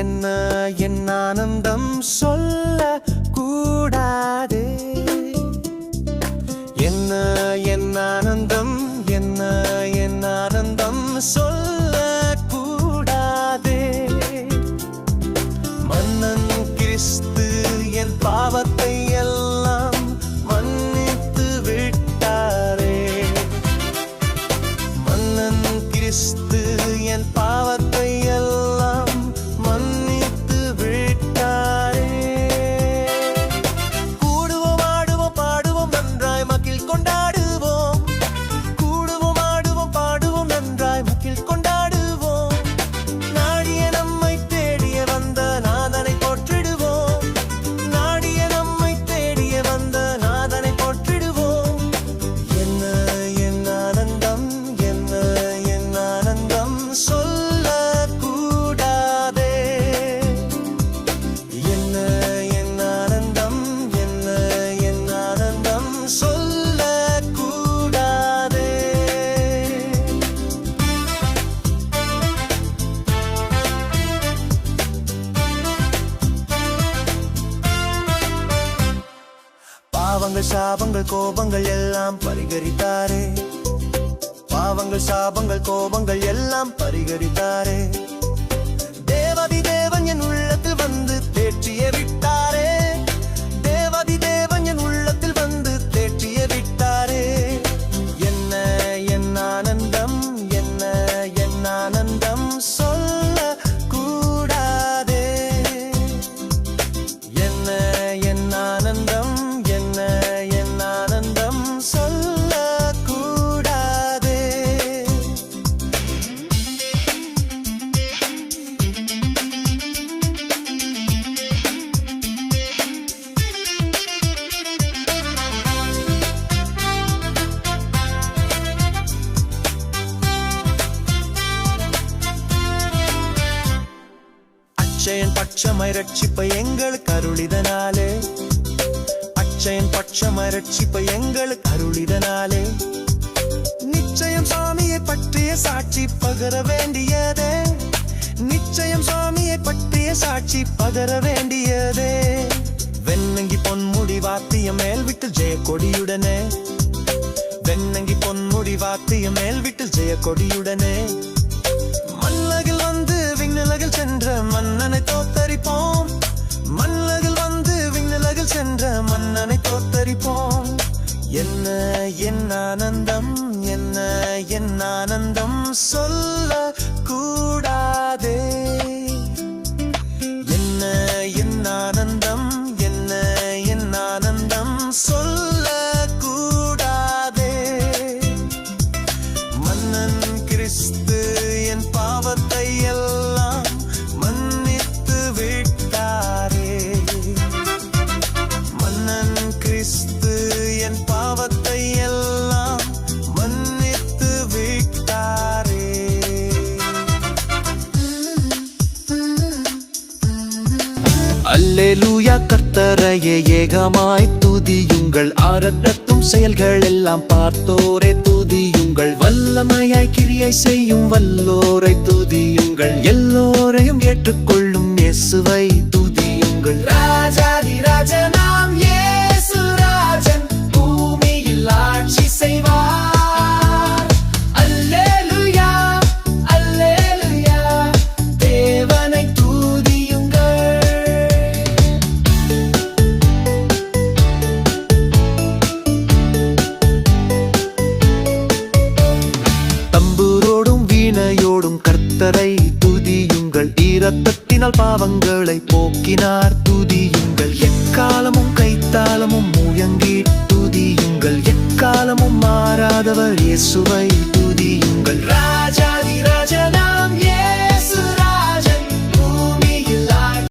என்ன என் ஆனந்தம் சொல்ல கூடாது? என்ன என் ஆனந்தம் என்ன என் ஆனந்தம் சொல்ல கூடாது? மன்னன் கிறிஸ்து என் பாவத்தை எல்லாம் மன்னித்து விட்டாரே. மன்னன் கிறிஸ்து என் பாவத்தை பாவங்கள் சாபங்கள் கோபங்கள் எல்லாம் பரிகரித்தாரே. பாவங்கள் சாபங்கள் கோபங்கள் எல்லாம் பரிகரித்தாரே. அச்சயன் பட்சமை ரட்சிப்பை எங்களுக்கு அருளிதனாலே. அச்சயன் பட்சமை ரட்சிப்பை எங்களுக்கு அருளிதனாலே. நிச்சயம் சுவாமியை பற்றிய சாட்சி பகர வேண்டியதே. நிச்சயம் சுவாமியை பற்றிய சாட்சி பகர வேண்டியதே. வெண்ணங்கி பொன்முடி வாத்திய மேல் விட்டு ஜெய கொடியுடனே வெண்ணங்கி பொன்முடி வாத்திய மேல் விட்டு ஜெய கொடியுடனே விண்ணுலகில் சென்ற மன்னனை தோத்தரிப்போம். மண்ணகில் வந்து விண்ணலகில் சென்ற மன்னனை தோத்தரிப்போம். என்ன என் ஆனந்தம் என்ன என் ஆனந்தம் சொல்ல கூடா அல்லேலூயா கர்த்தரையே ஏகமாய் துதியுங்கள். ஆரத்தத்தும் செயல்கள் எல்லாம் பார்த்தோரே துதியுங்கள். வல்லமையாய் கிரியை செய்யும் வல்லோரை துதியுங்கள். எல்லோரையும் ஏற்றுக்கொள்ளும் இயேசுவை துதியுங்கள். ராஜாதி ராஜனாம் துதியுங்கள் பாவங்களை போக்கினார். துதியுங்கள். எக்காலமும் கைத்தாளமும் முயங்கி துதியுங்கள். எக்காலமும் மாறாதவர் இயேசுவை துதியுங்கள். ராஜாதி ராஜனா